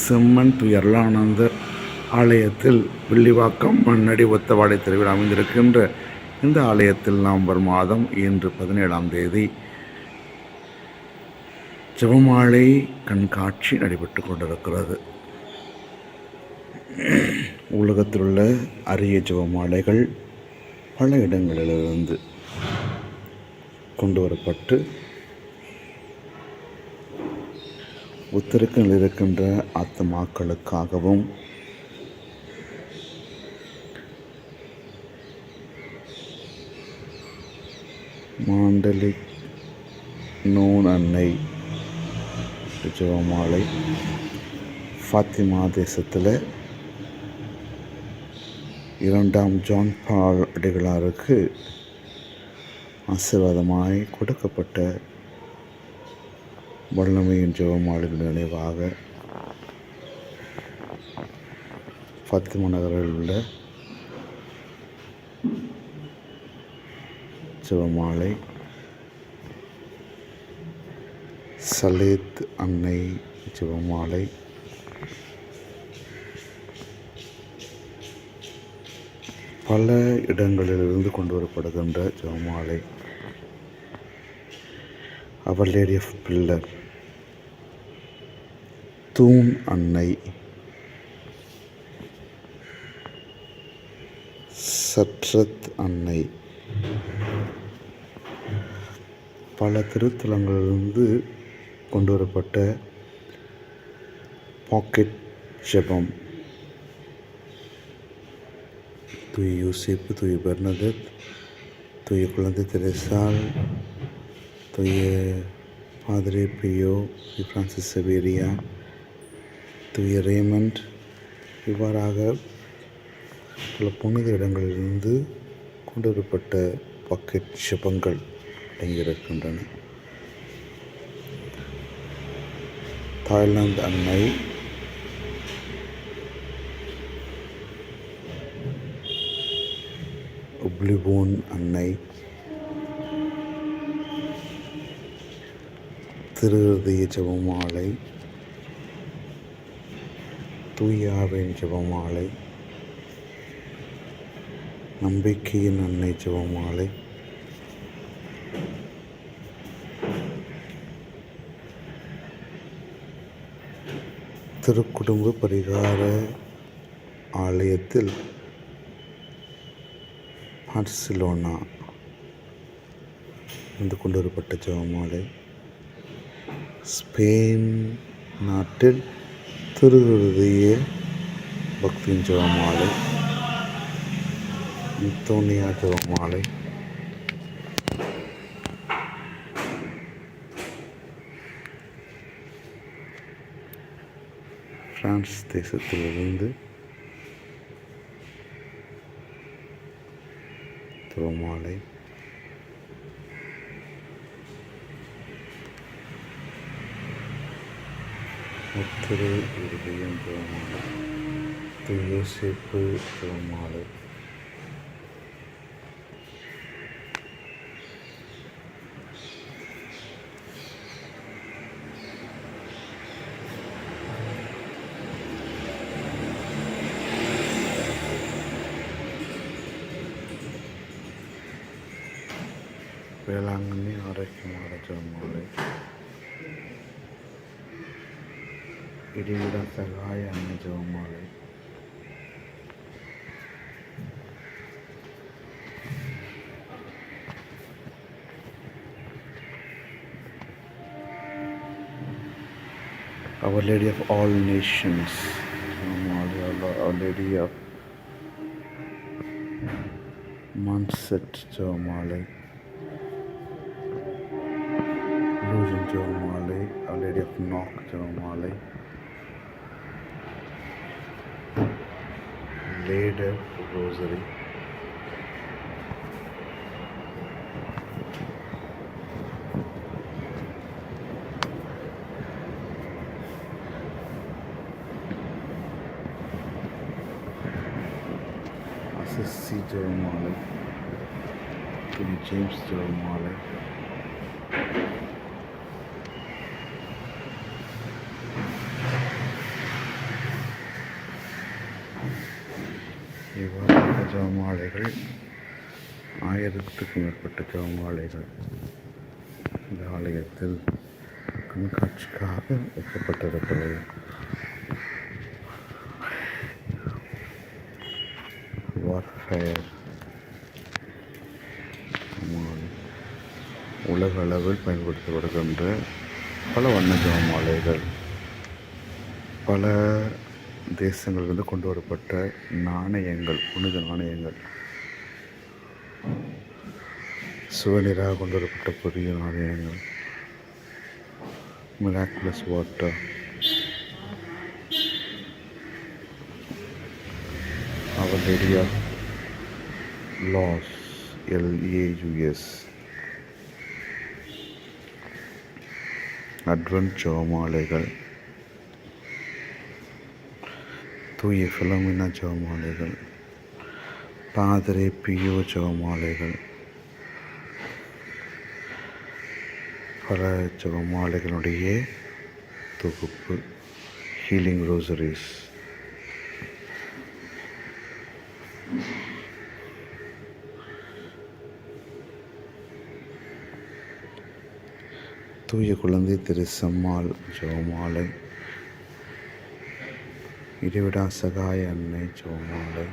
செம்மன் துயர்லானந்தர் ஆலயத்தில் வில்லிவாக்கம் மண்ணடி ஒத்தவாடை தெருவில் அமைந்திருக்கின்ற இந்த ஆலயத்தில் நவம்பர் மாதம் இன்று பதினேழாம் தேதி ஜபமாலை கண்காட்சி நடைபெற்று கொண்டிருக்கிறது. உலகத்தில் உள்ள அரிய ஜபமாலைகள் பல இடங்களிலிருந்து கொண்டு வரப்பட்டு உத்தரக்கில் இருக்கின்ற ஆத்மாக்களுக்காகவும் மாண்டலிக் நூன் அன்னை ஜெபமாலை ஃபாத்திமா தேசத்தில் இரண்டாம் ஜான் பால் அடிகளாருக்கு ஆசீர்வாதமாய் கொடுக்கப்பட்ட வல்லமையின் ஜெபமாளின் நினைவாக ஃபாத்திமா நகரில் உள்ள ஜெபமாலை சலேத் அன்னை ஜெபமாலை பல இடங்களிலிருந்து கொண்டு வரப்படுகின்ற ஜெபமாலை அவர் லேடி ஆஃப் பில்லர் தூண் அன்னை. சட்ரத் அன்னை. பல திருத்தலங்களிலிருந்து கொண்டு வரப்பட்ட பாக்கெட் ஜெபம். தூய யூசேப்பு தூய பெர்னதத் தூய குழந்தை தெரசால் தூய பாதிரே பியோ பிரான்சிஸ் செவேரியா தூய ரேமண்ட். இவ்வாறாக பல புனித இடங்களிலிருந்து கொண்டு வரப்பட்ட பாக்கெட் ஜெபங்கள் அடங்கியிருக்கின்றன தாய்லாந்து அன்னை உப்ளிபோன் அன்னை திருஹதய ஜெபமாலை தூயாவின் ஜெபமாலை. நம்பிக்கையின் அன்னை ஜெபமாலை. திருக்குடும்ப பரிகார ஆலயத்தில் பார்சிலோனா வந்து கொண்டு வரப்பட்ட ஜெபமாலை. ஸ்பெயின் நாட்டில் திருஹதய பக்தியின் ஜெபமாலை இத்தோனியா ஜெபமாலை. பிரான்ஸ் தேசத்திலிருந்து திருமாலை திரு இருதயம் பெருமாள் திரு யோசிப்பு பெருமாள். வேளாங்கண்ணி ஆரோக்கியமான ஜெபமாலை ഇടിയുടെ സഹായ അനുജവുമോളെ Our Lady of All Nations, Our Lady of Manset Jomale, Illusion Jomale, Our Lady of Nok Jomale. laid rosary. C. Jerome Marley, James Jerome Marley. ஜவமாலைகள் ஆயிரத்துக்கும் மேற்பட்ட ஜவமாலைகள் இந்த ஆலயத்தில் கண்காட்சிக்காக வைக்கப்பட்டிருக்கிறது. வார்ஃபேர் உலக அளவில் பயன்படுத்தப்படுகின்ற பல வண்ண ஜவமாலைகள் பல தேசங்களிலிருந்து கொண்டு வரப்பட்ட நாணயங்கள் புனித நாணயங்கள். சுவநீராக கொண்டு வரப்பட்ட புதிய நாணயங்கள். மிராக்குலஸ் வாட்டர் அவர் ஏரியா லாஸ் எல்ஏயுஎஸ் அட்வென்ட் ஜெபமாலைகள் தூய ஃபிலோமினா ஜெபமாலைகள் பாதிரே பியோ ஜெபமாலைகள் பல ஜெபமாலைகளுடைய தொகுப்பு ஹீலிங் ரோசரிஸ் தூய குழந்தை திரு செம்மாள் ஜெபமாலை. இடைவிடா சகாய அன்னை ஜெபமாலை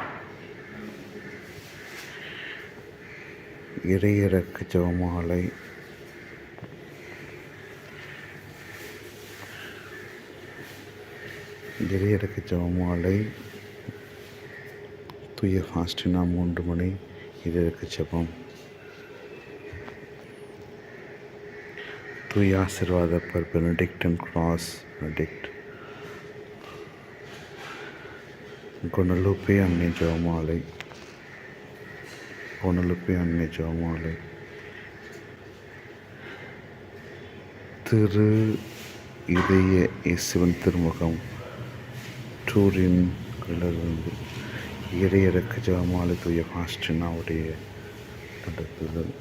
இறையிறக்கு ஜெபமாலை இறையிறக்கு ஜெபமாலை தூய ஃபாஸ்டினா மூன்று மணி இறையிறக்கு ஜபம் தூய ஆசீர்வாத பர் பெனடிக்டன் கிராஸ் பெனடிக்ட் குணலுப்பி அன்னை ஜெபமாலை குணலுப்பி அன்னை ஜெபமாலை திரு இதய இயேசுவின் திருமுகம் டூரின் இருந்து இறையிறக்க ஜெபமாலை தூய பாஸ்டினாவுடைய நடத்துதல்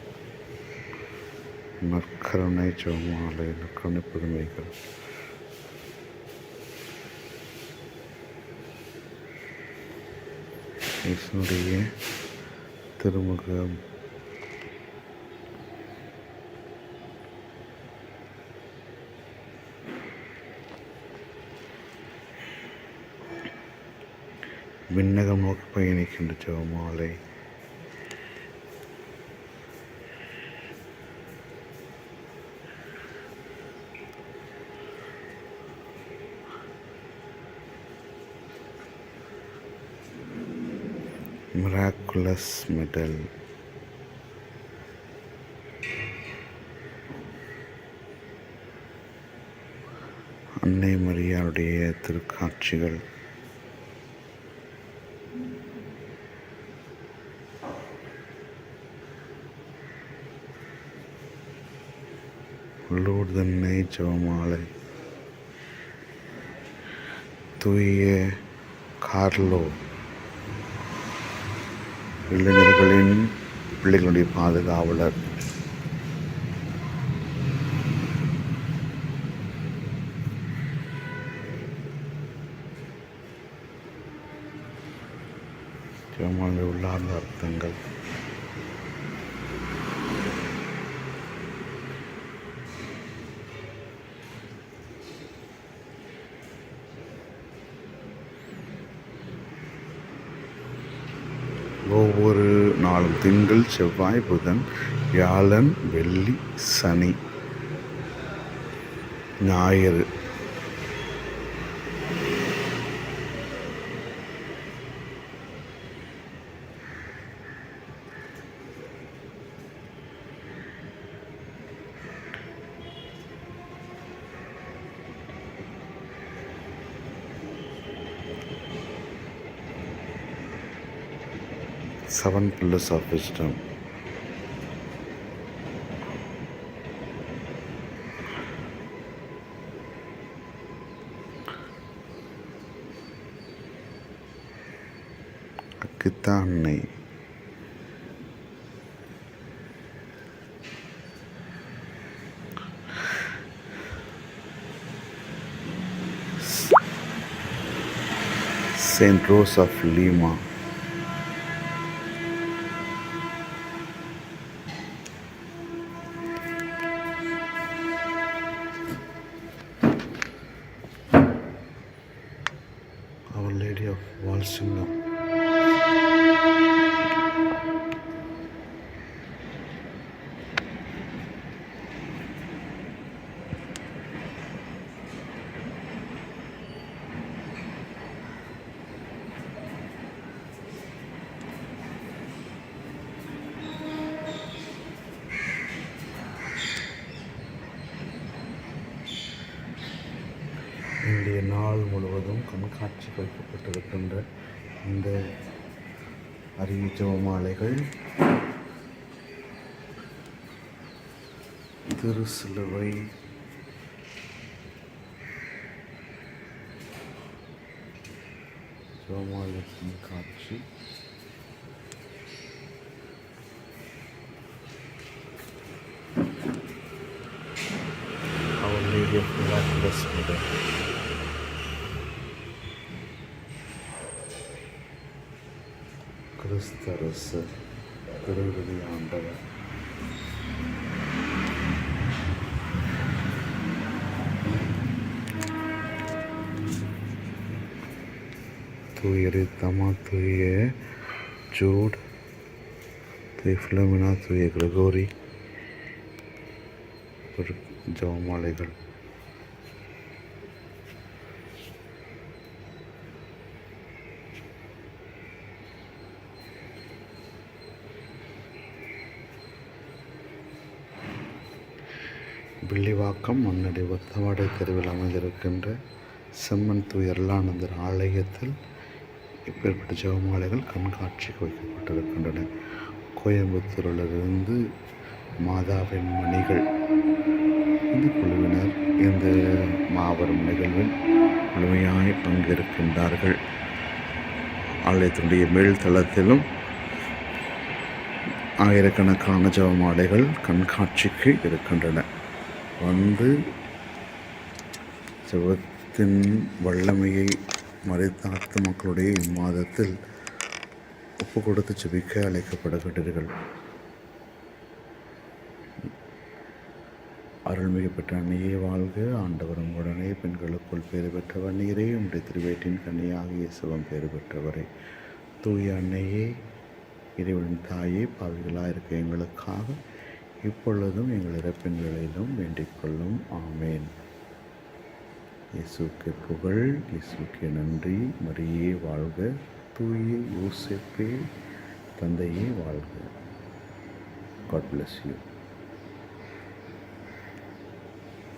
நற்கருணை ஜெபமாலை நற்கருணை புதுமைகள் இயேசுடைய திருமுகம். விண்ணகம் நோக்கி பயணிக்கின்ற ஜெபமாலை மிராக்குலஸ் மெடல் அன்னை மரியாளுடைய திருக்காட்சிகள். லூர்தன்னை ஜெபமாலை தூய கார்லோ. இளைஞர்களின் பிள்ளைகளுடைய பாதுகாவலர். ஜெபமாலை உள்ளார்ந்த அர்த்தங்கள். ஒவ்வொரு நாளும் திங்கள் செவ்வாய் புதன் வியாழன் வெள்ளி சனி ஞாயிறு. seven pillars of wisdom அக்கித்தா அன்னை Saint Rose of Lima Lady of Walsingham. இன்றைய நாள் முழுவதும் கண்காட்சி வைக்கப்பட்டிருக்கின்ற இந்த அரிய ஜோமாலைகள் திரு சிலுவை ஜோமாலை கண்காட்சி Our Lady of Miraculous Mother. கிறிஸ்தரசு திருவிதி ஆண்டவர் தூய ரித்தமா தூய ஜூட் தூய ஃபிலோமினா தூய கிரகோரி ஒரு வில்லிவாக்கம் முன்னடி ஒத்தவாடை தெருவில் அமைந்திருக்கின்ற செம்மன் துயர்லானந்தர் ஆலயத்தில் இப்பேற்பட்ட ஜெபமாலைகள் கண்காட்சிக்கு வைக்கப்பட்டிருக்கின்றன. கோயம்புத்தூரிலிருந்து மாதாவின் மணிகள். இந்த குழுவினர் இந்த மாபெரும் நிகழ்வில் முழுமையாய் பங்கேற்கின்றார்கள். ஆலயத்தினுடைய மேல்தளத்திலும் ஆயிரக்கணக்கான ஜெபமாலைகள் கண்காட்சிக்கு இருக்கின்றன. வந்து சிவத்தின் வல்லமையை மறைத்தார்த்த மக்களுடைய இம்மாதத்தில் ஒப்பு கொடுத்து செபிக்க அழைக்கப்படுகின்றீர்கள். அருள்மிகு பெற்ற அன்னையே வாழ்க ஆண்டவரும் உடனே பெண்களுக்குள் பேறு பெற்றவர் நீரே. உடைய திருவேட்டின் கன்னியாகிய சிவம் பேறு பெற்றவரே. தூய அன்னையே இறைவனின் தாயே பாவிகளாக இருக்க எங்களுக்காக இப்பொழுதும் எங்கள் இறப்பின் வேளையிலும் வேண்டிக் கொள்ளும். ஆமேன். இயேசுக்கு புகழ் இயேசுக்கு நன்றி. மரியே வாழ்க. தூய யோசிப்பே தந்தையே வாழ்க. God bless you